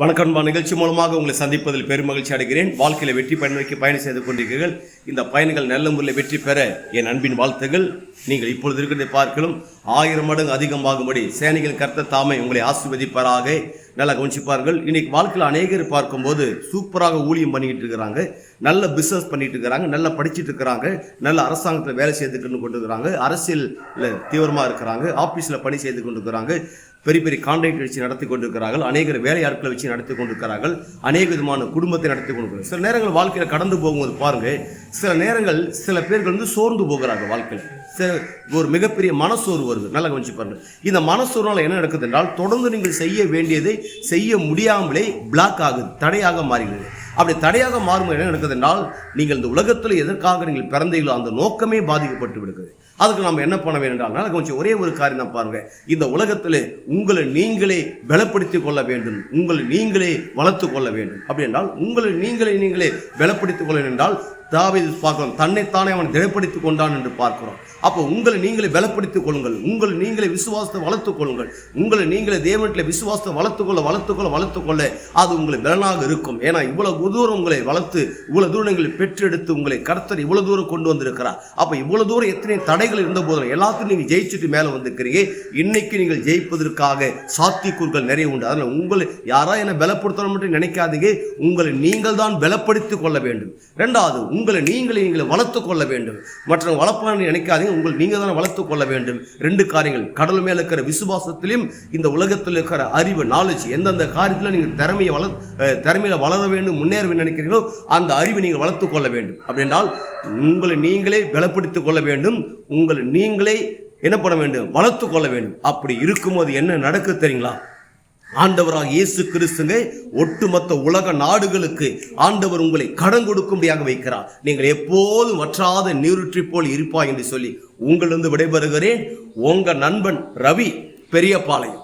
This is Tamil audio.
வணக்கம் நிகழ்ச்சி மூலமாக உங்களை சந்திப்பதில் பெருமகிழ்ச்சி அடைகிறேன். வாழ்க்கையில் வெற்றி பயணம் நோக்கி பயணம் செய்து கொண்டிருக்கிறீர்கள். இந்த பயணங்கள் நல்ல முறையில் வெற்றி பெற என் அன்பின் வாழ்த்துகள். நீங்கள் இப்பொழுது இருக்கிறதை பார்க்கலும் ஆயிரம் மடங்கு அதிகமாகும்படி சேனைகள் கர்த்த தாமே உங்களை ஆசீர்வதிப்பாராக. நல்லா கவனிச்சுப்பார்கள் இன்னைக்கு வாழ்க்கையில் அநேகர் பார்க்கும்போது சூப்பராக ஊழியம் பண்ணிக்கிட்டு இருக்கிறாங்க. நல்ல பிஸ்னஸ் பண்ணிட்டு இருக்கிறாங்க. நல்லா படிச்சுட்டு இருக்கிறாங்க. நல்ல அரசாங்கத்தில் வேலை செய்து கொண்டு இருக்கிறாங்க. அரசியலில் தீவிரமாக இருக்கிறாங்க. ஆஃபீஸில் பணி செய்து கொண்டு இருக்கிறாங்க. பெரிய பெரிய கான்ட்ராக்ட் வச்சு நடத்தி கொண்டிருக்கிறார்கள் அநேகர் வேலையாட்களை வச்சு நடத்தி கொண்டிருக்கிறார்கள் அநேக விதமான குடும்பத்தை நடத்தி கொண்டிருக்கிறார்கள் சில நேரங்கள் வாழ்க்கையில் கடந்து போகும்போது பாருங்கள் சில நேரங்கள் சில பேர்கள் வந்து சோர்ந்து போகிறாங்க வாழ்க்கையில். ஒரு மிகப்பெரிய மனசோர்வு வருது. நல்லா கவனிச்சு பாருங்க. இந்த மனசோர்வால் என்ன நடக்குது என்றால் தொடர்ந்து நீங்கள் செய்ய வேண்டியதை செய்ய முடியாமலே பிளாக் ஆகுது. தடையாக மாறுகிறது அப்படி தடையாக மாறும் என்ன நடக்குது என்றால் நீங்கள் இந்த உலகத்தில் எதற்காக நீங்கள் பிறந்தீங்களோ அந்த நோக்கமே பாதிக்கப்பட்டு விடுகிறது. அதுக்கு நம்ம என்ன பண்ண வேண்டும் என்றால் நல்லா கொஞ்சம் ஒரே ஒரு காரியம் தான் பாருங்க. இந்த உலகத்தில் உங்களை நீங்களே பலப்படுத்திக் கொள்ள வேண்டும். உங்களை நீங்களே வளர்த்து கொள்ள வேண்டும். அப்படி என்றால் உங்களை நீங்களே நீங்களே பலப்படுத்திக் கொள்ள வேண்டும் என்றால் தாவீது பார்க்கிறோம் தன்னைத்தானே அவன் திடப்படுத்திக் கொண்டான் என்று பார்க்கிறோம் அப்போ உங்களை நீங்களே பலப்படுத்திக் கொள்ளுங்கள். உங்களை நீங்களே விசுவாசத்தை வளர்த்துக் கொள்ளுங்கள். உங்களை நீங்களே தேவனத்தில் விசுவாசத்தை வளர்த்துக்கொள்ள வளர்த்துக்கொள்ள வளர்த்துக்கொள்ள அது உங்களை பலனாக இருக்கும். ஏன்னா இவ்வளவு தூரம் உங்களை வளர்த்து இவ்வளவு தூரம் எங்களை பெற்றெடுத்து உங்களை கர்த்தர் இவ்வளவு தூரம் கொண்டு வந்திருக்கிறார். அப்போ இவ்வளவு தூரம் எத்தனை தடைகள் இருந்த போதும் எல்லாத்தையும் நீங்கள் ஜெயிச்சுட்டு மேலே வந்திருக்கிறீங்க. இன்னைக்கு நீங்கள் ஜெயிப்பதற்காக சாத்தியக்கூறுகள் நிறைய உண்டு. அதனால் உங்களை யாரா என்னை பலப்படுத்தணும் மட்டும் நினைக்காதீங்க. உங்களை நீங்கள் தான் பலப்படுத்திக் கொள்ள வேண்டும். ரெண்டாவது உங்களை நீங்களே நீங்களை வளர்த்து கொள்ள வேண்டும். மற்றவங்க வளர்ப்பான்னு நினைக்காதீங்க உங்களை நீங்கள் தான் வளர்த்து கொள்ள வேண்டும். ரெண்டு காரியங்கள் கடல் மேல இருக்கிற விசுவாசத்திலையும் இந்த உலகத்தில் இருக்கிற அறிவு நாலேஜ் எந்தெந்த காரியத்தில் நீங்கள் திறமையை வளர் திறமையில வளர வேண்டும் முன்னேற நினைக்கிறீங்களோ அந்த அறிவை நீங்கள் வளர்த்துக் கொள்ள வேண்டும். அப்படின்னால் உங்களை நீங்களே பலப்படுத்திக் கொள்ள வேண்டும். உங்களை நீங்களே என்ன பண்ண வேண்டும்? வளர்த்து கொள்ள வேண்டும். அப்படி இருக்கும்போது என்ன நடக்குது தெரியுங்களா? ஆண்டவராக இயேசு கிறிஸ்துங்க ஒட்டுமொத்த உலக நாடுகளுக்கு ஆண்டவர் உங்களை கடன் கொடுக்கும்படியாக வைக்கிறார். நீங்கள் எப்போதும் வற்றாத நீருற்றி போல் இருப்பாய் என்று சொல்லி உங்களிருந்து விடைபெறுகிறேன். உங்க நண்பன் ரவி பெரியபாளையம்.